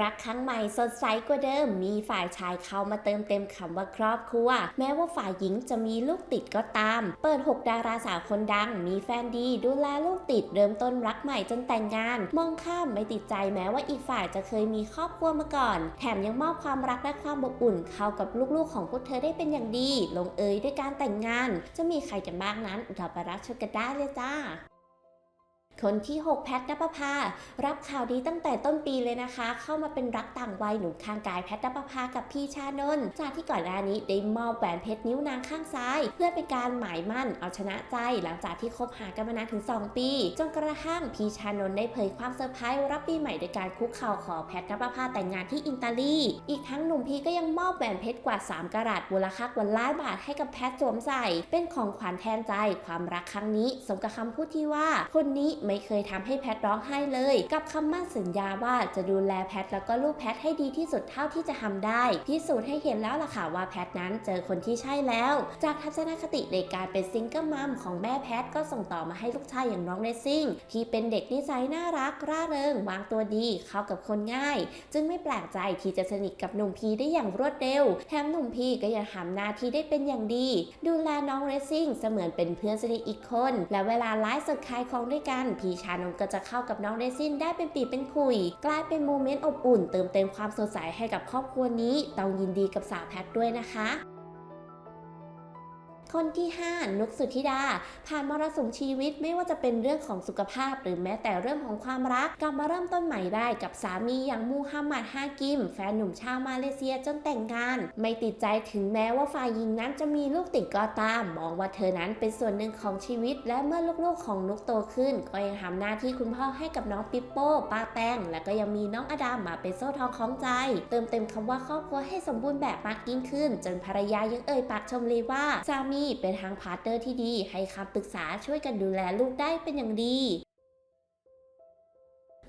รักครั้งใหม่สดใสกว่าเดิม มีฝ่ายชายเข้ามาเติมเต็มคำว่าครอบครัว แม้ว่าฝ่ายหญิงจะมีลูกติดก็ตาม เปิด 6 ดาราสาวคนดัง มีแฟนดีดูแลลูกติดเริ่มต้นรักใหม่จนแต่งงาน มองข้ามไม่ติดใจแม้ว่าอีกฝ่ายจะเคยมีครอบครัวมาก่อน แถมยังมอบความรักและความอบอุ่นเข้ากับลูกๆ ของพวกเธอได้เป็นอย่างดี ลงเอยด้วยการแต่งงาน จะมีใครกันบ้างนั้นเราไปรับชมกันได้เลยจ้า คนที่ 6 แพทนปภา รับข่าวดีตั้งแต่ต้นปีเลยนะคะ เข้ามาเป็นรักต่างวัยหนุ่มข้างกายแพทนปภากับพี่ชานนท์จากที่ก่อนหน้านี้ได้มอบแหวนเพชรนิ้วนางข้างซ้าย เพื่อเป็นการหมายมั่นเอาชนะใจหลังจากที่คบหากันมานานถึง 2 ปี จนกระทั่งพี่ชานนท์ได้เผยความเซอร์ไพรส์รับปีใหม่โดยการคุกเข่าขอแพทนปภาแต่งงานที่อิตาลี อีกทั้งหนุ่มพีก็ยังมอบแหวนเพชรกว่า 3กะรัตมูลค่ากว่าล้านบาทให้กับแพทสวมใส่เป็นของขวัญแทนใจความรักครั้งนี้ สมกับคำพูดที่ว่าคนนี้ไม่เคยทำให้แพทร้องไห้เลย กับคำมั่นสัญญาว่าจะดูแลแพทแล้วก็ลูกแพทให้ดีที่สุดเท่าที่จะทำได้ พิสูจน์ให้เห็นแล้วล่ะค่ะว่าแพทนั้นเจอคนที่ใช่แล้ว จากทัศนคติในการเป็นซิงเกิลมัมของแม่แพทก็ส่งต่อมาให้ลูกชายอย่างน้องเรซซิ่งที่เป็นเด็กนิสัยน่ารัก ร่าเริง วางตัวดีเข้ากับคนง่าย จึงไม่แปลกใจที่จะสนิทกับหนุ่มพีได้อย่างรวดเร็วแถมหนุ่มพีก็ยังทำหน้าที่ได้เป็นอย่างดี ดูแลน้องเรซซิ่งเสมือนเป็นเพื่อนสนิทอีกคน และเวลาไลฟ์สดขายของด้วยกันพีชานนก็จะเข้ากับน้องเรซินได้เป็นปีเป็นคุย กลายเป็นโมเมนต์อบอุ่น เติมเต็มความสดใสให้กับครอบครัวนี้ ต้องยินดีกับสาวแพทด้วยนะคะ คนที่ 5 นุกสุธิดา ผ่านมรสุมชีวิตไม่ว่าจะเป็นเรื่องของสุขภาพ หรือแม้แต่เรื่องของความรักกลับมาเริ่มต้นใหม่ได้กับสามีอย่างมูฮัมหมัดฮากิม แฟนหนุ่มชาวมาเลเซียจนแต่งงาน ไม่ติดใจถึงแม้ว่าฝ่ายหญิงนั้นจะมีลูกติดก็ตาม มองว่าเธอนั้นเป็นส่วนหนึ่งของชีวิต และเมื่อลูกๆของนุกโตขึ้น ก็ยังทำหน้าที่คุณพ่อให้กับน้องปิปโป้ป้าแป้งและก็ยังมีน้องอดามมาเป็นโซ่ทองของใจ เติมเต็มคำว่าครอบครัวให้สมบูรณ์แบบมากยิ่งขึ้น จนภรรยายังเอ่ยปากชมเลยว่าสามีเป็นทางพาร์ทเนอร์ที่ดี ให้คำปรึกษาช่วยกันดูแลลูกได้เป็นอย่างดี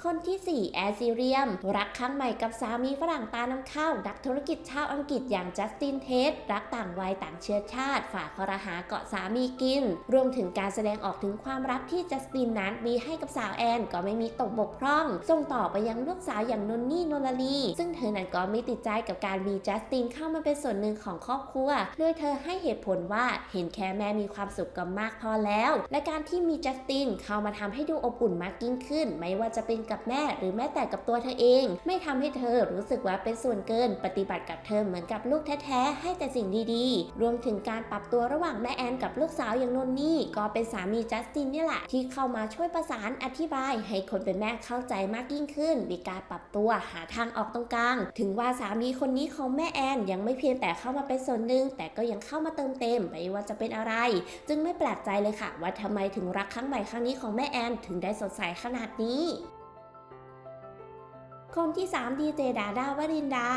คนที่4แอซีเรียม รักครั้งใหม่กับสามีฝรั่งตาน้ำข้าวนักธุรกิจชาวอังกฤษอย่างจัสตินเทสรักต่างวัยต่างเชื้อชาติ ฝ่าคอรหาเกาะสามีกิน รวมถึงการแสดงออกถึงความรักที่จัสตินนั้นมีให้กับสาวแอนก็ไม่มีตกบกพร่อง ส่งต่อไปยังลูกสาวอย่างนนนี่นนลลีซึ่งเธอนั้นก็ไม่ติดใจกับการมีจัสตินเข้ามาเป็นส่วนหนึ่งของครอบครัวโดยเธอให้เหตุผลว่าเห็นแค่แม่มีความสุขก็มากพอแล้ว และการที่มีจัสตินเข้ามาทำให้ดูอบอุ่นมากยิ่งขึ้น ไม่ว่าจะเป็นกับแม่ หรือแม้แต่กับตัวเธอเอง ไม่ทำให้เธอรู้สึกว่าเป็นส่วนเกิน ปฏิบัติกับเธอเหมือนกับลูกแท้ๆให้แต่สิ่งดีๆ รวมถึงการปรับตัวระหว่างแม่แอนกับลูกสาวอย่างนนนี่ ก็เป็นสามีจัสตินนี่แหละที่เข้ามาช่วยประสานอธิบาย ให้คนเป็นแม่เข้าใจมากยิ่งขึ้น มีการปรับตัวหาทางออกตรงกลาง ถึงว่าสามีคนนี้ของแม่แอนยังไม่เพียงแต่เข้ามาเป็นส่วนหนึ่งแต่ก็ยังเข้ามาเติมเต็มไม่ว่าจะเป็นอะไร จึงไม่แปลกใจเลยค่ะ ว่าทำไมถึงรักครั้งใหม่ครั้งนี้ของแม่แอนถึงได้สดใสขนาดนี้ คนที่ 3 ดีเจดาดาวรินดา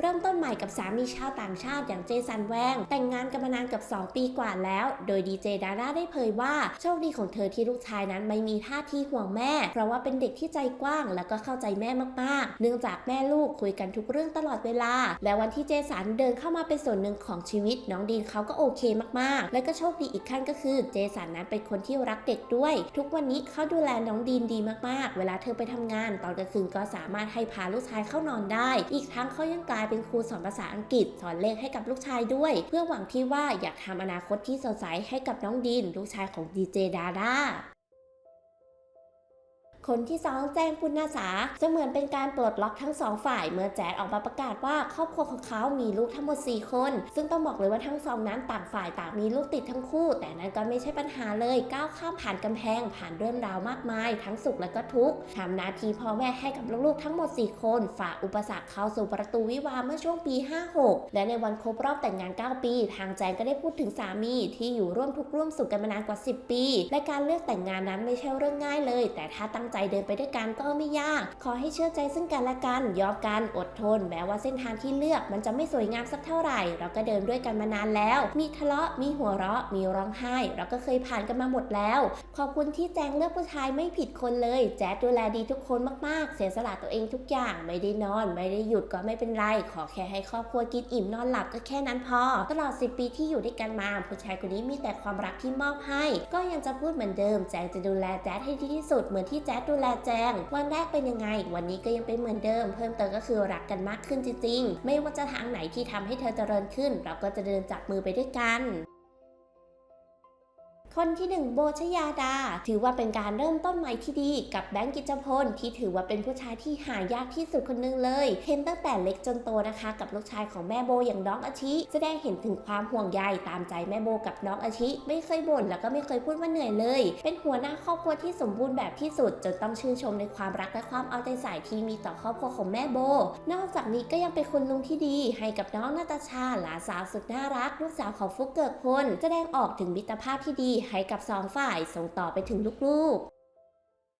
เริ่มต้นใหม่กับสามีชาวต่างชาติอย่างเจสันแวง แต่งงานกันมานานกับ 2 ปีกว่าแล้ว โดยดีเจดาดาได้เผยว่าโชคดีของเธอที่ลูกชายนั้นไม่มีท่าทีห่วงแม่ เพราะว่าเป็นเด็กที่ใจกว้าง แล้วก็เข้าใจแม่มากๆ เนื่องจากแม่ลูกคุยกันทุกเรื่องตลอดเวลา และวันที่เจสันเดินเข้ามาเป็นส่วนหนึ่งของชีวิต น้องดีนเขาก็โอเคมากๆ และก็โชคดีอีกขั้นก็คือเจสันนั้นเป็นคนที่รักเด็กด้วย ทุกวันนี้เขาดูแลน้องดีนดีมากๆ เวลาเธอไปทำงาน ตอนกลางคืนก็สามารถให้พาลูกชายเข้านอนได้ อีกทั้งเขายังกลายเป็นครูสอนภาษาอังกฤษ สอนเลขให้กับลูกชายด้วย เพื่อหวังที่ว่าอยากทำอนาคตที่สดใสให้กับน้องดิน ลูกชายของดีเจดาด้า คนที่สองแจ้งปุณณสาจะเหมือนเป็นการปลดล็อกทั้งสองฝ่าย เมื่อแจ๊ดออกมาประกาศว่าครอบครัวของเขามีลูกทั้งหมด 4 คน ซึ่งต้องบอกเลยว่าทั้งสองนั้นต่างฝ่ายต่างมีลูกติดทั้งคู่ แต่นั้นก็ไม่ใช่ปัญหาเลยก้าวข้ามผ่านกำแพงผ่านเรื่องราวมากมาย ทั้งสุขและก็ทุกข์ทำหน้าที่พ่อแม่ให้กับลูกๆทั้งหมด 4 คน ฝ่าอุปสรรคเข้าสู่ประตูวิวาห์เมื่อช่วงปี 56 และในวันครบรอบแต่งงาน 9 ปี ทางแจงก็ได้พูดถึงสามีที่อยู่ร่วมทุกข์ร่วมสุขกันมานานกว่า 10 ปี และการเลือกแต่งงานนั้นไม่ใช่เรื่องง่ายเลย แต่ถ้าตั้งใจเดินไปด้วยกันก็ไม่ยาก ขอให้เชื่อใจซึ่งกันและกัน ยอมกัน อดทน แม้ว่าเส้นทางที่เลือกมันจะไม่สวยงามสักเท่าไหร่ เราก็เดินด้วยกันมานานแล้ว มีทะเลาะ มีหัวเราะ มีร้องไห้ เราก็เคยผ่านกันมาหมดแล้ว ขอบคุณที่แจงเลือกผู้ชายไม่ผิดคนเลย แจ๊ดดูแลดีทุกคนมาก ๆ เสียสละตัวเองทุกอย่าง ไม่ได้นอน ไม่ได้หยุดก็ไม่เป็นไร ขอแค่ให้ครอบครัวกินอิ่มนอนหลับก็แค่นั้นพอ ตลอด 10 ปีที่อยู่ด้วยกันมา ผู้ชายคนนี้มีแต่ความรักที่มอบให้ ก็ยังจะพูดเหมือนเดิม แจงจะดูแลแจ๊ดให้ดีที่สุดเหมือนที่แจ๊ดดูแลแจง วันแรกเป็นยังไง วันนี้ก็ยังเป็นเหมือนเดิม เพิ่มเติมก็คือรักกันมากขึ้นจริงๆ ไม่ว่าจะทางไหนที่ทำให้เธอเจริญขึ้น เราก็จะเดินจับมือไปด้วยกัน คนที่หนึ่งโบชยาดา ถือว่าเป็นการเริ่มต้นใหม่ที่ดีกับแบงค์กิจพลที่ถือว่าเป็นผู้ชายที่หายากที่สุดคนหนึงเลย เห็นตั้งแต่เล็กจนโตนะคะ กับลูกชายของแม่โบอย่างน้องอาชิแสดงเห็นถึงความห่วงใยตามใจแม่โบกับน้องอาชิ ไม่เคยบ่นแล้วก็ไม่เคยพูดว่าเหนื่อยเลย เป็นหัวหน้าครอบครัวที่สมบูรณ์แบบที่สุดจนต้องชื่นชมในความรักและความเอาใจใส่ที่มีต่อครอบครัวของแม่โบ นอกจากนี้ก็ยังเป็นคุณลุงที่ดี ให้กับน้องนาตาชาหลานสาวสุดน่ารัก ลูกสาวของฟุกเกิกพลแสดงออกถึงมิตรภาพที่ดีให้กับสองฝ่ายส่งต่อไปถึงลูก